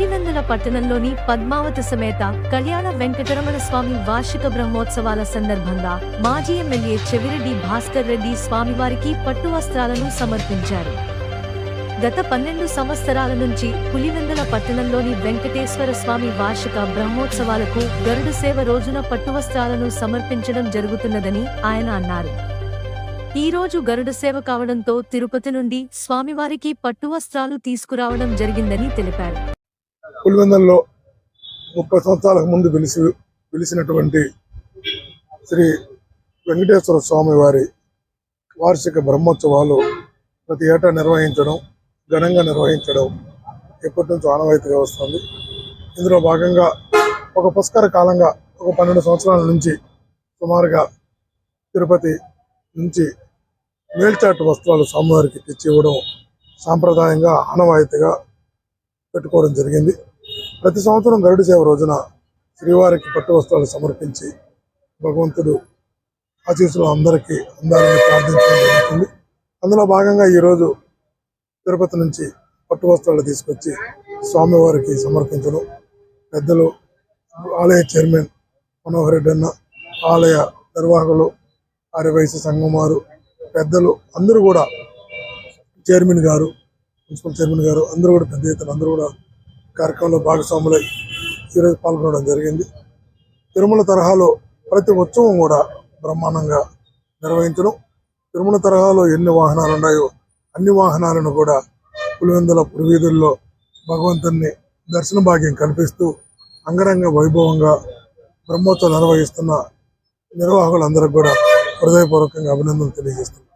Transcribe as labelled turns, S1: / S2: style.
S1: పులినందల పట్టణంలోని పద్మావతి సమేత కళ్యాణ వెంకటరమణ స్వామి వార్షిక బ్రహ్మోత్సవాల సందర్భంగా మాజీ ఎమ్మెల్యే చెవిరెడ్డి భాస్కర్ రెడ్డి స్వామివారికి పట్టు వస్త్రాలను సమర్పించారు. గత పన్నెండు సంవత్సరాల నుంచి పులివెందుల పట్టణంలోని వెంకటేశ్వర స్వామి వార్షిక బ్రహ్మోత్సవాలకు గరుడు సేవ రోజున పట్టు వస్త్రాలను సమర్పించడం జరుగుతున్నదని ఆయన అన్నారు. ఈ రోజు గరుడ సేవ కావడంతో తిరుపతి నుండి స్వామివారికి పట్టు వస్త్రాలు తీసుకురావడం జరిగిందని తెలిపారు.
S2: పులివెందుల్లో ముప్పై సంవత్సరాలకు ముందు పిలిచి పిలిచినటువంటి శ్రీ వెంకటేశ్వర స్వామి వారి వార్షిక బ్రహ్మోత్సవాలు ప్రతి ఏటా నిర్వహించడం ఘనంగా నిర్వహించడం ఎప్పటి నుంచో ఆనవాయితీగా వస్తుంది. ఇందులో భాగంగా ఒక పుష్కర కాలంగా ఒక పన్నెండు సంవత్సరాల నుంచి సుమారుగా తిరుపతి నుంచి మేల్చాటు వస్త్రాలు స్వామివారికి తెచ్చి ఇవ్వడం సాంప్రదాయంగా ఆనవాయితీగా పెట్టుకోవడం జరిగింది. ప్రతి సంవత్సరం గరుడు సేవ రోజున శ్రీవారికి పట్టు వస్త్రాలు సమర్పించి భగవంతుడు ఆశీస్సులు అందరికీ అందాలని ప్రార్థించడం జరుగుతుంది. అందులో భాగంగా ఈరోజు తిరుపతి నుంచి పట్టు వస్త్రాలు తీసుకొచ్చి స్వామివారికి సమర్పించడం. పెద్దలు ఆలయ చైర్మన్ మనోహర్ రెడ్డి అన్న ఆలయ నిర్వాహకులు ఆర్యవైశ్య సంఘం పెద్దలు అందరూ కూడా చైర్మన్ గారు మున్సిపల్ చైర్మన్ గారు అందరూ కూడా పెద్ద ఎత్తున అందరూ కూడా కార్యక్రమంలో భాగస్వాములై ఈరోజు పాల్గొనడం జరిగింది. తిరుమల తరహాలో ప్రతి ఉత్సవం కూడా బ్రహ్మాండంగా నిర్వహించడం. తిరుమల తరహాలో ఎన్ని వాహనాలు ఉన్నాయో అన్ని వాహనాలను కూడా పులివెందుల పురవీధుల్లో భగవంతుని దర్శన భాగ్యం కల్పిస్తూ అంగరంగ వైభవంగా బ్రహ్మోత్సవం నిర్వహిస్తున్న నిర్వాహకులందరికీ కూడా హృదయపూర్వకంగా అభినందనలు తెలియజేస్తున్నాను